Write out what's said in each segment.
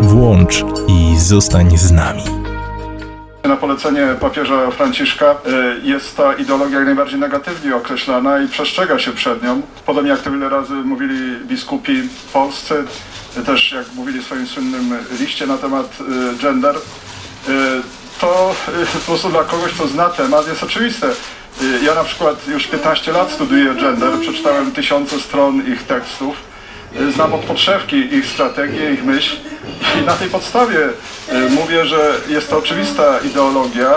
Włącz i zostań z nami. Na polecenie papieża Franciszka y, jest ta ideologia jak najbardziej negatywnie określana i przestrzega się przed nią. Podobnie jak to wiele razy mówili biskupi polscy, y, też jak mówili w swoim słynnym liście na temat y, gender, to po prostu dla kogoś, kto zna temat, jest oczywiste. Ja na przykład już 15 lat studiuję gender, przeczytałem tysiące stron ich tekstów. Znam od podszewki ich strategię, ich myśl i na tej podstawie y, mówię, że jest to oczywista ideologia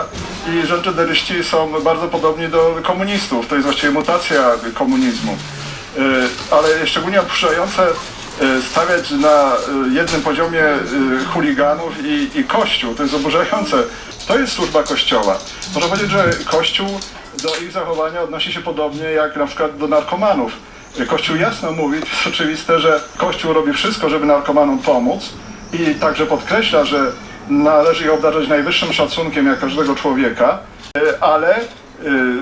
i że genderyści są bardzo podobni do komunistów. To jest właściwie mutacja komunizmu. Y, Ale szczególnie opuszczające y, stawiać na jednym poziomie chuliganów i, i Kościół. To jest oburzające. To jest służba Kościoła. Można powiedzieć, że Kościół do ich zachowania odnosi się podobnie jak na przykład do narkomanów. Kościół jasno mówi, to jest oczywiste, że Kościół robi wszystko, żeby narkomanom pomóc i także podkreśla, że należy ich obdarzać najwyższym szacunkiem jak każdego człowieka, y, ale y,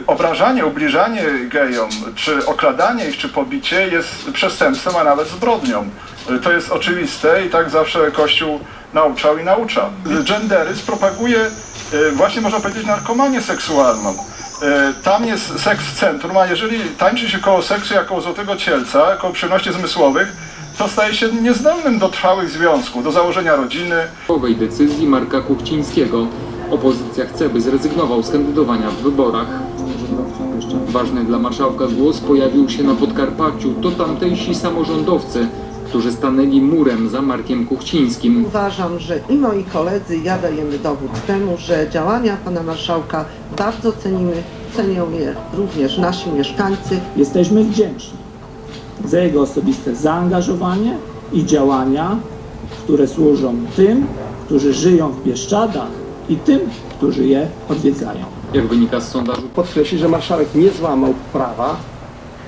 obrażanie, ubliżanie gejom, czy okradanie ich, czy pobicie jest przestępstwem, a nawet zbrodnią. Y, To jest oczywiste i tak zawsze Kościół nauczał i naucza. Genderyzm propaguje właśnie można powiedzieć narkomanię seksualną. E, Tam jest seks w centrum, a jeżeli tańczy się koło seksu jako złotego cielca, koło przyjemności zmysłowych, to staje się niezdolnym do trwałych związków, do założenia rodziny. owej decyzji Marka Kuchcińskiego. Opozycja chce, by zrezygnował z kandydowania w wyborach. Ważny dla marszałka głos pojawił się na Podkarpaciu. To tamtejsi samorządowcy, którzy stanęli murem za Markiem Kuchcińskim. Uważam, że i moi koledzy, ja dajemy dowód temu, że działania pana marszałka bardzo cenimy, cenią je również nasi mieszkańcy. Jesteśmy wdzięczni za jego osobiste zaangażowanie i działania, które służą tym, którzy żyją w Bieszczadach i tym, którzy je odwiedzają. Jak wynika z sondażu, podkreślić, że marszałek nie złamał prawa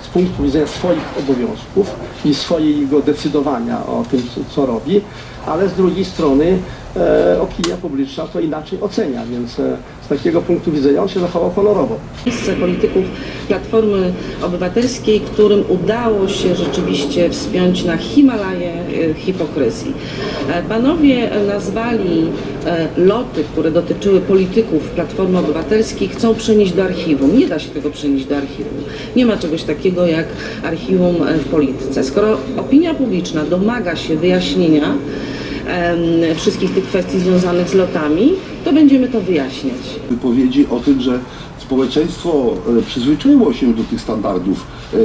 z punktu widzenia swoich obowiązków i swojego decydowania o tym, co, co robi, ale z drugiej strony e, opinia publiczna to inaczej ocenia, więc e, z takiego punktu widzenia on się zachował honorowo. miejsce polityków Platformy Obywatelskiej, którym udało się rzeczywiście wspiąć na Himalaje e, hipokryzji. E, Panowie nazwali e, loty, które dotyczyły polityków Platformy Obywatelskiej, chcą przenieść do archiwum. Nie da się tego przenieść do archiwum. Nie ma czegoś takiego jak archiwum w polityce. Skoro opinia publiczna domaga się wyjaśnienia wszystkich tych kwestii związanych z lotami, to będziemy to wyjaśniać. wypowiedzi o tym, że społeczeństwo e, przyzwyczaiło się do tych standardów e,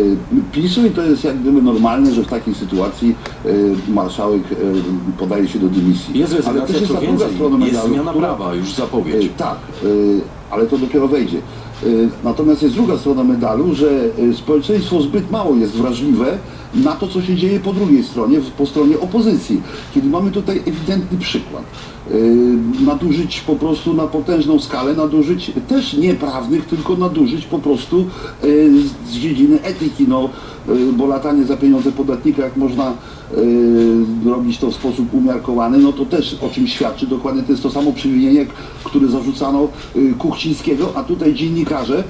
PiSu i to jest jak gdyby normalne, że w takiej sytuacji e, marszałek podaje się do dymisji. Jest rezygnacja, ale też jest co więcej, jest zmiana która- prawa, już zapowiedź. Tak, ale to dopiero wejdzie. E, Natomiast jest druga strona medalu, że e, społeczeństwo zbyt mało jest wrażliwe na to, co się dzieje po drugiej stronie, po stronie opozycji. Kiedy mamy tutaj ewidentny przykład e, nadużyć po prostu na potężną skalę, nadużyć też nieprawnych, tylko nadużyć po prostu z- dziedziny etyki, no, bo latanie za pieniądze podatnika, jak można e, robić to w sposób umiarkowany, no to też o czym świadczy. Dokładnie, to jest to samo przewinienie, które zarzucano e, Kuchcińskiego, a tutaj dziennikarze,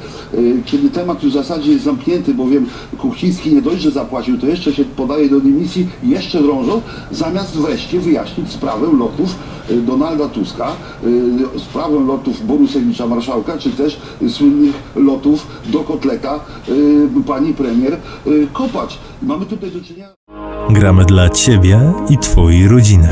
kiedy temat już w zasadzie jest zamknięty, bowiem Kuchciński nie dość, że zapłacił, to jeszcze się podaje do dymisji, jeszcze drążą, zamiast wreszcie wyjaśnić sprawę lotów Donalda Tuska, sprawę lotów Borusewicza Marszałka, czy też słynnych lotów do kotleta pani premier Kopacz. Mamy tutaj do czynienia... Gramy dla Ciebie i Twojej rodziny.